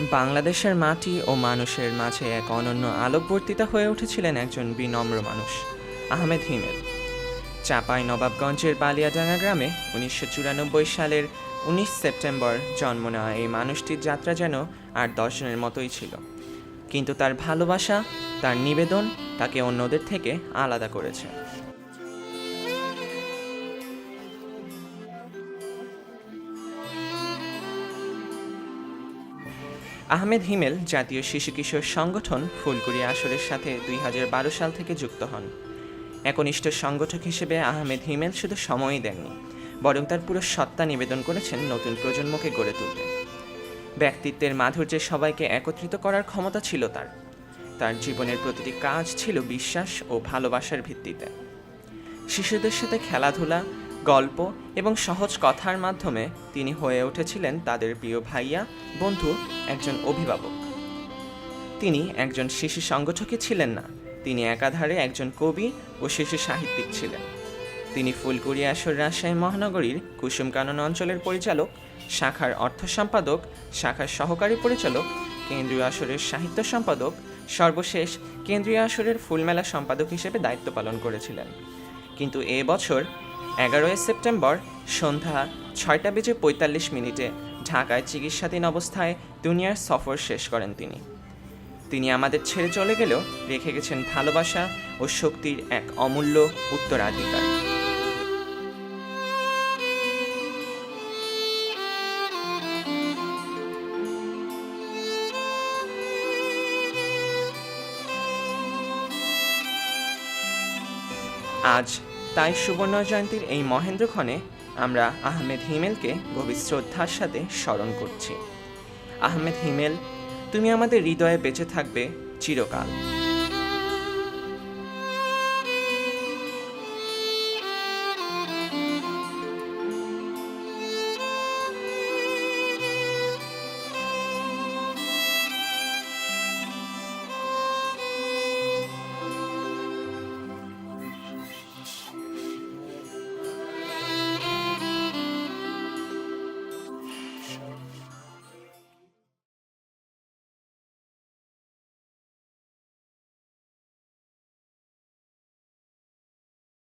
বাংলাদেশের মাটি ও মানুষের মাঝে এক অনন্য আলোকবর্তিতা হয়ে উঠেছিলেন একজন বিনম্র মানুষ, আহমেদ হিমেল। চাপাই নবাবগঞ্জের বালিয়াডাঙ্গা গ্রামে উনিশশো চুরানব্বই সালের উনিশ সেপ্টেম্বর জন্ম নেওয়া এই মানুষটির যাত্রা যেন আর দশজনের মতোই ছিল। কিন্তু তার ভালোবাসা, তার নিবেদন তাকে অন্যদের থেকে আলাদা করেছে। আহমেদ হিমেল জাতীয় শিশু কিশোর সংগঠন ফুলকুড়ি আসরের সাথে দুই হাজার বারো সাল থেকে যুক্ত হন। একনিষ্ঠ সংগঠক হিসেবে আহমেদ হিমেল শুধু সময়ই দেননি, বরং তার পুরো সত্তা নিবেদন করেছেন নতুন প্রজন্মকে গড়ে তুলতে। ব্যক্তিত্বের মাধুর্যে সবাইকে একত্রিত করার ক্ষমতা ছিল তার। তার জীবনের প্রতিটি কাজ ছিল বিশ্বাস ও ভালোবাসার ভিত্তিতে। শিশুদের সাথে খেলাধুলা গল্প এবং সহজ কথার মাধ্যমে তিনি হয়ে উঠেছিলেন তাদের প্রিয় ভাইয়া, বন্ধু, একজন অভিভাবক। তিনি একজন শিশু সংগঠকই ছিলেন না, তিনি একাধারে একজন কবি ও শিশু সাহিত্যিক ছিলেন। তিনি ফুলকুড়ি আসর রাজশাহী মহানগরীর কুসুম কানন অঞ্চলের পরিচালক, শাখার অর্থ সম্পাদক, শাখার সহকারী পরিচালক, কেন্দ্রীয় আসরের সাহিত্য সম্পাদক, সর্বশেষ কেন্দ্রীয় আসরের ফুলমেলা সম্পাদক হিসেবে দায়িত্ব পালন করেছিলেন। কিন্তু এ বছর এগারোই সেপ্টেম্বর সন্ধ্যা ছয়টা বেজে পঁয়তাল্লিশ মিনিটে ঢাকায় চিকিৎসাধীন অবস্থায় দুনিয়ার সফর শেষ করেন তিনি। তিনি আমাদের ছেড়ে চলে গেলেও রেখে গেছেন ভালোবাসা ও শক্তির এক অমূল্য উত্তরাধিকার। আজ তাই সুবর্ণ জয়ন্তীর এই মহেন্দ্রক্ষণে আমরা আহমেদ হিমেলকে গভীর শ্রদ্ধার সাথে স্মরণ করছি। আহমেদ হিমেল, তুমি আমাদের হৃদয়ে বেঁচে থাকবে চিরকাল।